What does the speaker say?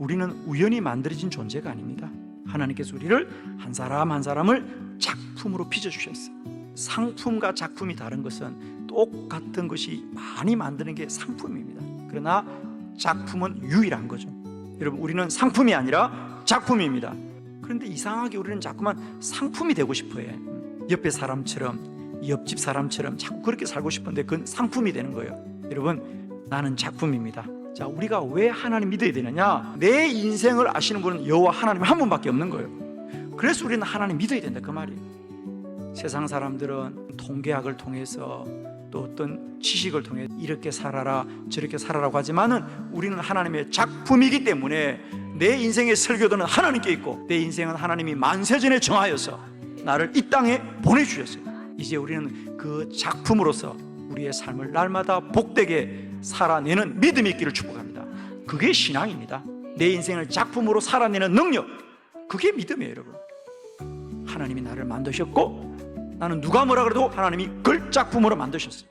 우리는 우연히 만들어진 존재가 아닙니다. 하나님께서 우리를 한 사람 한 사람을 작품으로 빚어주셨어요. 상품과 작품이 다른 것은 똑같은 것이 많이 만드는 게 상품입니다. 그러나 작품은 유일한 거죠. 여러분, 우리는 상품이 아니라 작품입니다. 그런데 이상하게 우리는 자꾸만 상품이 되고 싶어 해. 옆에 사람처럼, 옆집 사람처럼 자꾸 그렇게 살고 싶은데 그건 상품이 되는 거예요. 여러분, 나는 작품입니다. 자, 우리가 왜 하나님 믿어야 되느냐? 내 인생을 아시는 분은 여호와 하나님 한 분밖에 없는 거예요. 그래서 우리는 하나님 믿어야 된다 그 말이에요. 세상 사람들은 통계학을 통해서 또 어떤 지식을 통해 이렇게 살아라 저렇게 살아라고 하지만은 우리는 하나님의 작품이기 때문에 내 인생의 설교도는 하나님께 있고 내 인생은 하나님이 만세전에 정하여서 나를 이 땅에 보내주셨어요. 이제 우리는 그 작품으로서 우리의 삶을 날마다 복되게 살아내는 믿음이 있기를 축복합니다. 그게 신앙입니다. 내 인생을 작품으로 살아내는 능력, 그게 믿음이에요, 여러분. 하나님이 나를 만드셨고 나는 누가 뭐라 그래도 하나님이 그 작품으로 만드셨어요.